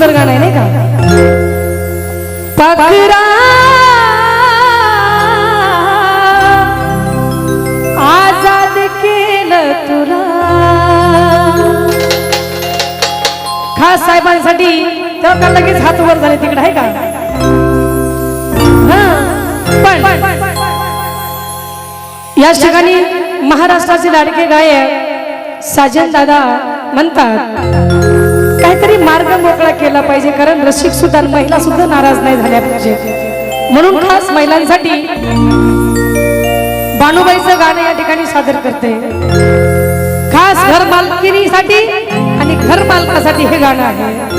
सुंदर गाणं आहे नाही का? पकरा आजाद केलं तुला. खास साहेबांसाठी तेव्हा का लगेच हात वर झाले तिकडे आहे का? पण याच ठिकाणी महाराष्ट्राचे लाडके गायक साजन दादा म्हणतात तरी मार्ग मोकळा केला पाहिजे कारण रसिक सुद्धा महिला सुद्धा नाराज नाही झाल्या पाहिजे. म्हणून खास महिलांसाठी बाणूबाईचं गाणं या ठिकाणी सादर करते. खास घर मालकिनीसाठी आणि घर मालकासाठी हे गाणं आहे.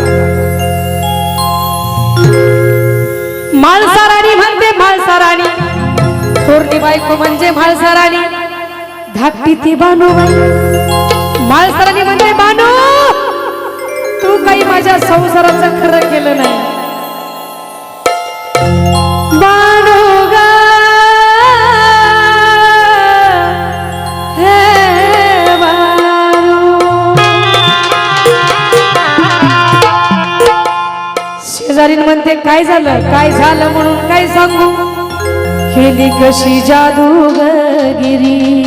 माळसाराणी म्हणते माळसाराणी थोरली बायको म्हणजे माळसाराणी धाकटी ती बानूबाई माळसाराणी म्हणजे बा तू काही माझ्या संसाराचं खरं केलं नाही. शेजारी म्हणते काय झालं? काय झालं म्हणून काय सांगू? केली कशी जादूगिरी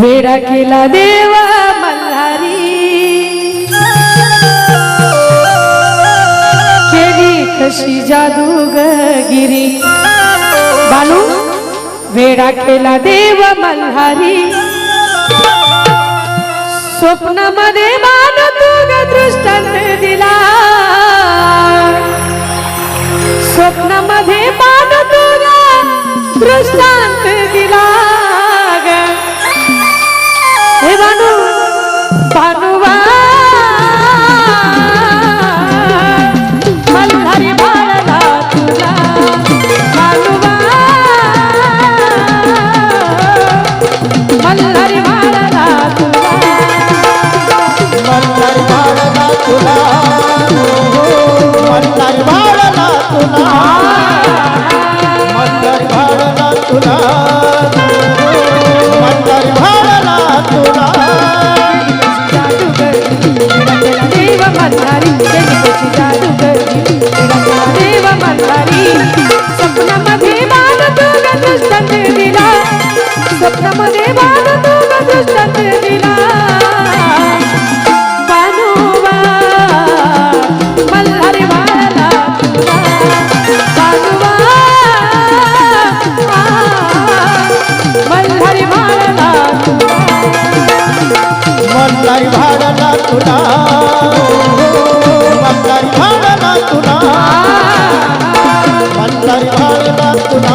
वेडा केला देवा मल्हारी. केली कशी जादूगिरी बालू वेडा केला देव मल्हारी. स्वप्नामध्ये मान तुग दृष्टांत दिला. स्वप्नामध्ये मान तुला दृष्टांत तुला. मल्हारी भाडला तुला. मल्हारी भाडला तुला. मल्हारी भाडला तुला. देव मल्हारी देवीची जादूगरी देव मल्हारी स्वप्नामध्ये बाण तुला दृष्टांत दिला. स्वप्नामध्ये बाण तुला मल्हारी भाडला तुला मल्हारी भाडला तुला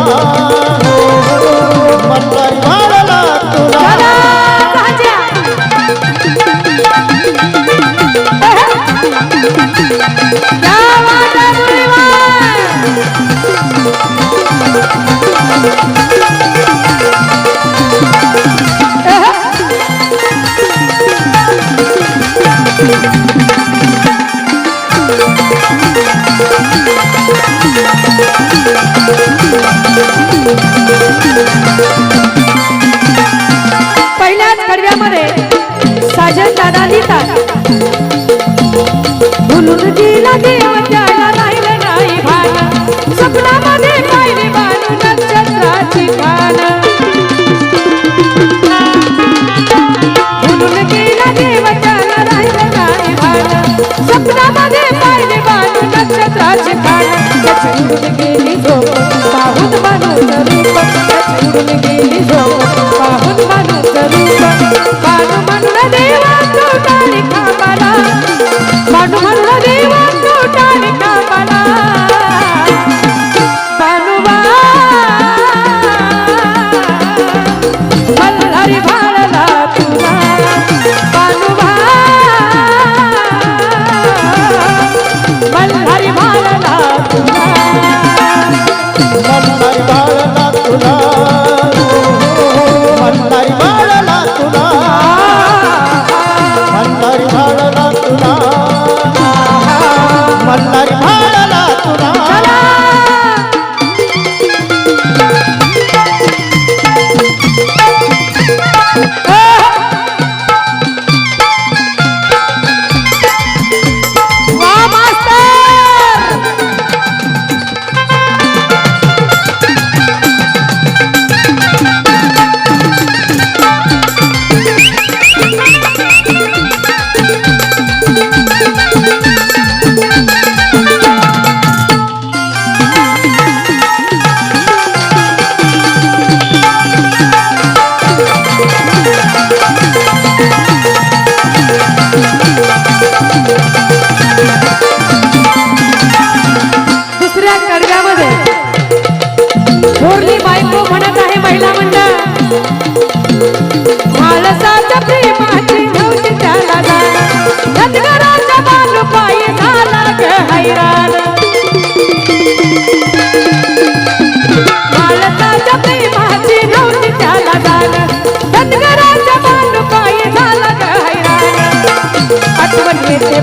मल्हारी भाडला तुला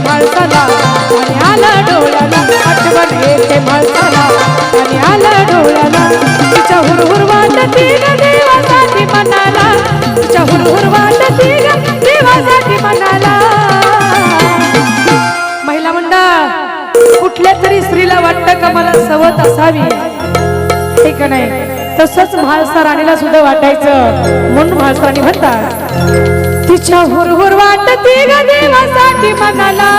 माणसाला आणि आला डोळ्याला आठवण येते माणसाला आणि आला डोळ्याला तिच्या हुरहुर वाटती ग देवासाठी मनाला. तिच्या हुरहुर वाटती ग देवासाठी मनाला. महिला मंडळ कुठल्या तरी स्त्रीला वाटतं का मला सवत असावी? हे का नाही? तसंच म्हाळसा राणीला सुद्धा वाटायचं म्हणून म्हाळसा राणी म्हणतात. तिच्या हुरहुर वाटते ग देवासाठी मनाला.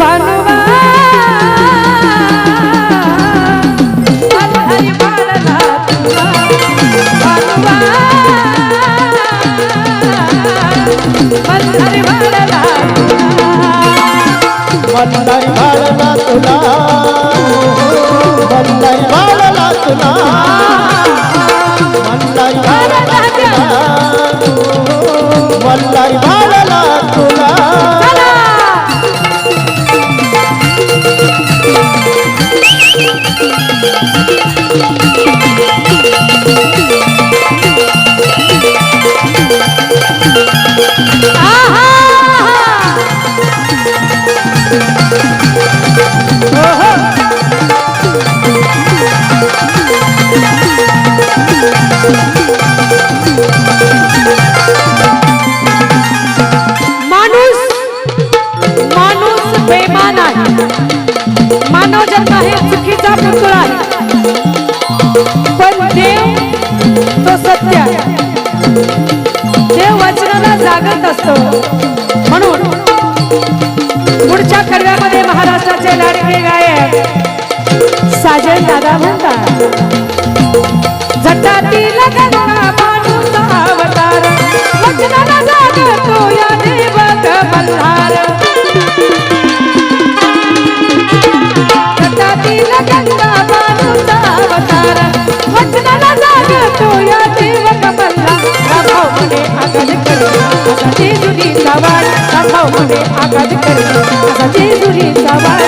बानुवा जेजुरीचा वाण राभाव म्हणे आगाज करे असा जेजुरीचा वाण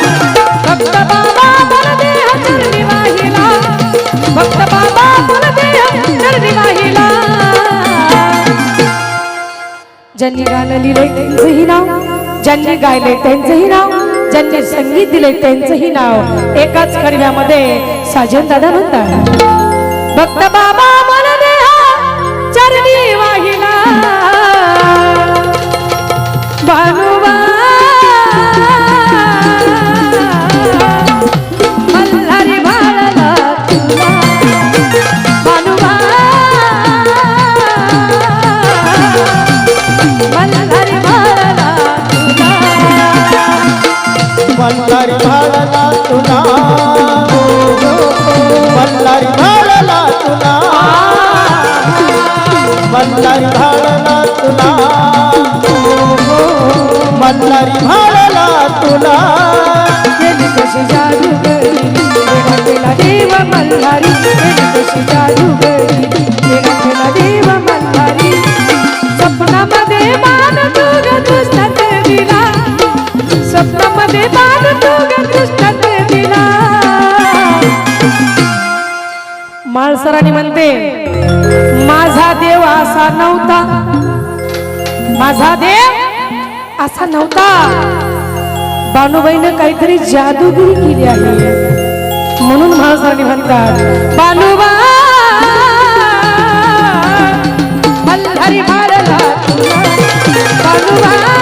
भक्त बाबा बलदेह चरणी वाहिला भक्त बाबा बलदेह चरणी वाहिला ज्यांनी गाणं लिहिलंय त्यांचंही नाव ज्यांनी गायले त्यांचंही नाव ज्यांनी संगीत दिले त्यांचंही नाव. एकाच कडव्यामध्ये साजन दादा म्हणतात. भक्त बाबा मल्हारी तुला. मल्हारी भाडला तुला. मल्हारी भाडला तुला. मल्हारी भाडला तुला. कशी जादूगरी केला म्हणते माझा देव असा नव्हता. माझा देव असा नव्हता. बानुबाईनं काहीतरी जादूगिरी केली आहे. म्हणून महाराजांनी म्हणतात बानुबा मल्हारी बानुबा